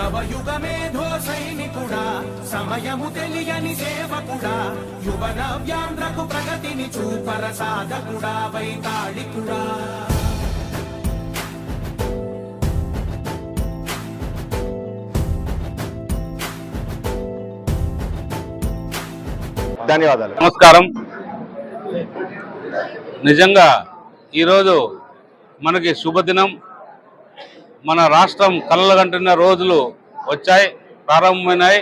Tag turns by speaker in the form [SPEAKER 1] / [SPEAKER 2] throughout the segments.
[SPEAKER 1] నవయుగ మేధో సైనికుడా సమయము తెలియని సేవకుడా యువ నవ్యాంధ్రకు ప్రగతిని చూపర సాధకుడా వైతాళికుడా.
[SPEAKER 2] ధన్యవాదాలు.
[SPEAKER 3] నమస్కారం. నిజంగా ఈరోజు మనకి శుభదినం. మన రాష్ట్రం కళ్ళగంటున్న రోజులు వచ్చాయి ప్రారంభమైనాయి.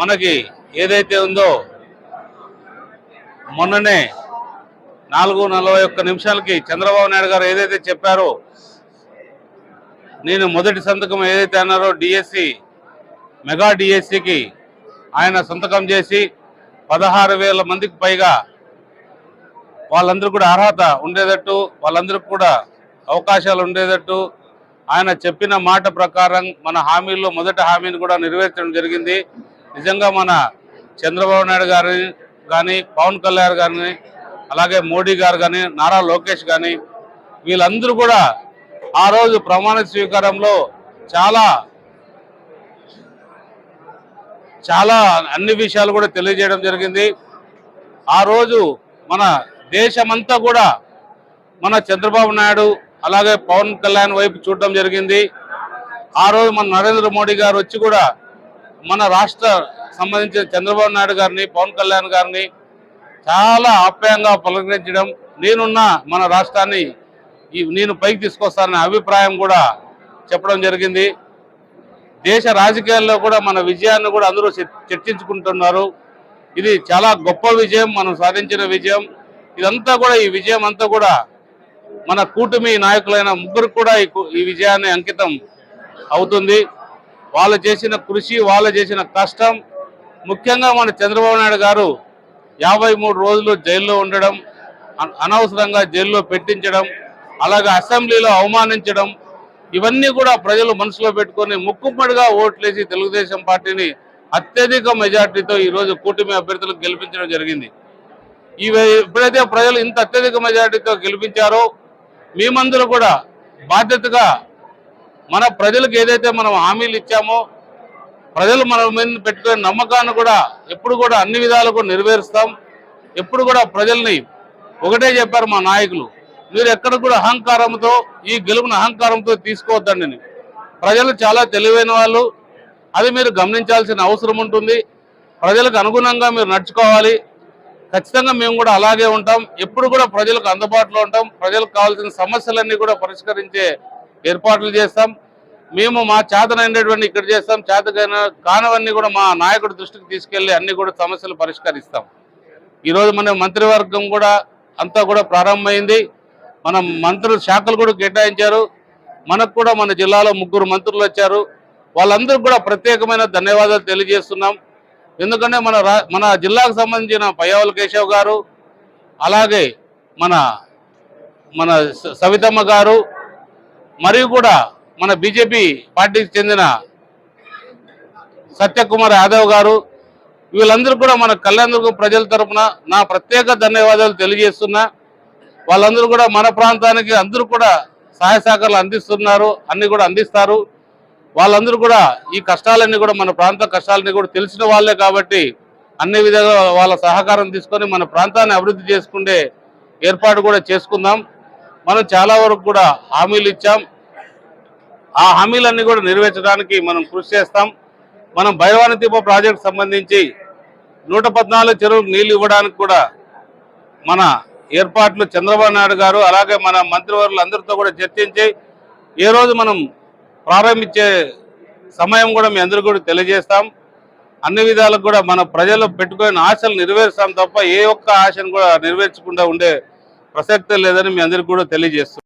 [SPEAKER 3] మనకి ఏదైతే ఉందో మొన్ననే నాలుగు నలభై ఒక్క నిమిషాలకి చంద్రబాబు నాయుడు గారు ఏదైతే చెప్పారో నేను మొదటి సంతకం ఏదైతే అన్నారో డిఎస్సి మెగా డిఎస్సికి ఆయన సంతకం చేసి పదహారు వేల మందికి పైగా వాళ్ళందరూ కూడా అర్హత ఉండేటట్టు వాళ్ళందరికీ కూడా అవకాశాలు ఉండేటట్టు ఆయన చెప్పిన మాట ప్రకారం మన హామీల్లో మొదటి హామీని కూడా నెరవేర్చడం జరిగింది. నిజంగా మన చంద్రబాబు నాయుడు గారి కానీ పవన్ కళ్యాణ్ గారిని అలాగే మోడీ గారు కానీ నారా లోకేష్ కానీ వీళ్ళందరూ కూడా ఆ రోజు ప్రమాణ స్వీకారంలో చాలా చాలా అన్ని విషయాలు కూడా తెలియజేయడం జరిగింది. ఆ రోజు మన దేశమంతా కూడా మన చంద్రబాబు నాయుడు అలాగే పవన్ కళ్యాణ్ వైపు చూడడం జరిగింది. ఆ రోజు మన నరేంద్ర మోడీ గారు వచ్చి కూడా మన రాష్ట్ర సంబంధించిన చంద్రబాబు నాయుడు గారిని పవన్ కళ్యాణ్ గారిని చాలా ఆప్యాయంగా పలకరించడం నేనున్న మన రాష్ట్రాన్ని ఈ నేను పైకి తీసుకొస్తాననే అభిప్రాయం కూడా చెప్పడం జరిగింది. దేశ రాజకీయాల్లో కూడా మన విజయాన్ని కూడా అందరూ చర్చించుకుంటున్నారు. ఇది చాలా గొప్ప విజయం మనం సాధించిన విజయం. ఇదంతా కూడా ఈ విజయం అంతా కూడా మన కూటమి నాయకులైన ముగ్గురు కూడా ఈ విజయాన్ని అంకితం అవుతుంది. వాళ్ళు చేసిన కృషి వాళ్ళు చేసిన కష్టం ముఖ్యంగా మన చంద్రబాబు నాయుడు గారు యాభై మూడు రోజులు జైల్లో ఉండడం అనవసరంగా జైల్లో పెట్టించడం అలాగే అసెంబ్లీలో అవమానించడం ఇవన్నీ కూడా ప్రజలు మనసులో పెట్టుకొని ముక్కుమ్మడిగా ఓట్లేసి తెలుగుదేశం పార్టీని అత్యధిక మెజార్టీతో ఈరోజు కూటమి అభ్యర్థులకు గెలిపించడం జరిగింది. ఇవి ఎప్పుడైతే ప్రజలు ఇంత అత్యధిక మెజార్టీతో గెలిపించారో మేమందరూ కూడా బాధ్యతగా మన ప్రజలకు ఏదైతే మనం హామీలు ఇచ్చామో ప్రజలు మన మీద పెట్టుకునే నమ్మకాన్ని కూడా ఎప్పుడు కూడా అన్ని విధాలుగా నెరవేరుస్తాం. ఎప్పుడు కూడా ప్రజల్ని ఒకటే చెప్పారు మా నాయకులు మీరు ఎక్కడ కూడా అహంకారంతో ఈ గెలుపుని అహంకారంతో తీసుకోవద్దండి ప్రజలు చాలా తెలివైన వాళ్ళు అది మీరు గమనించాల్సిన అవసరం ఉంటుంది. ప్రజలకు అనుగుణంగా మీరు నడుచుకోవాలి. ఖచ్చితంగా మేము కూడా అలాగే ఉంటాం. ఎప్పుడు కూడా ప్రజలకు అందుబాటులో ఉంటాం. ప్రజలకు కావాల్సిన సమస్యలన్నీ కూడా పరిష్కరించే ఏర్పాట్లు చేస్తాం. మేము మా చేతనైనటువంటి ఇక్కడ చేస్తాం. చేతకైన కానవన్నీ కూడా మా నాయకుడి దృష్టికి తీసుకెళ్ళి అన్ని కూడా సమస్యలు పరిష్కరిస్తాం. ఈరోజు మన మంత్రివర్గం కూడా అంతా కూడా ప్రారంభమైంది. మన మంత్రులు శాఖలు కూడా కేటాయించారు. మనకు కూడా మన జిల్లాలో ముగ్గురు మంత్రులు వచ్చారు. వాళ్ళందరూ కూడా ప్రత్యేకమైన ధన్యవాదాలు తెలియజేస్తున్నాం. ఎందుకంటే మన రా మన జిల్లాకు సంబంధించిన పయ్యావుల కేశవ్ గారు అలాగే మన మన సవితమ్మ గారు మరియు కూడా మన బీజేపీ పార్టీకి చెందిన సత్యకుమార్ యాదవ్ గారు వీళ్ళందరూ కూడా మన కళ్యాణదుర్గం ప్రజల తరపున నా ప్రత్యేక ధన్యవాదాలు తెలియజేస్తున్నా. వాళ్ళందరూ కూడా మన ప్రాంతానికి అందరూ కూడా సహాయ సహకారాలు అందిస్తున్నారు అన్ని కూడా అందిస్తారు. వాళ్ళందరూ కూడా ఈ కష్టాలన్నీ కూడా మన ప్రాంత కష్టాలన్నీ కూడా తెలిసిన వాళ్ళే కాబట్టి అన్ని విధాలుగా వాళ్ళ సహకారం తీసుకొని మన ప్రాంతాన్ని అభివృద్ధి చేసుకుంటే ఏర్పాటు కూడా చేసుకుందాం. మనం చాలా వరకు కూడా హామీలు ఇచ్చాం. ఆ హామీలన్నీ కూడా నెరవేర్చడానికి మనం కృషి చేస్తాం. మనం భైరవాని దీప ప్రాజెక్ట్ సంబంధించి నూట పద్నాలుగు చెరువులకు నీళ్ళు ఇవ్వడానికి కూడా మన ఏర్పాట్లు చంద్రబాబు నాయుడు గారు అలాగే మన మంత్రివర్యులు అందరితో కూడా చర్చించి ఏ రోజు మనం ప్రారంభించే సమయం కూడా మీ అందరూ కూడా తెలియజేస్తాం. అన్ని విధాలకు కూడా మన ప్రజలు పెట్టుకునే ఆశలు నెరవేరుస్తాం తప్ప ఏ ఒక్క ఆశను కూడా నెరవేర్చకుండా ఉండే ప్రసక్తే లేదని మీ అందరికీ కూడా తెలియజేస్తాం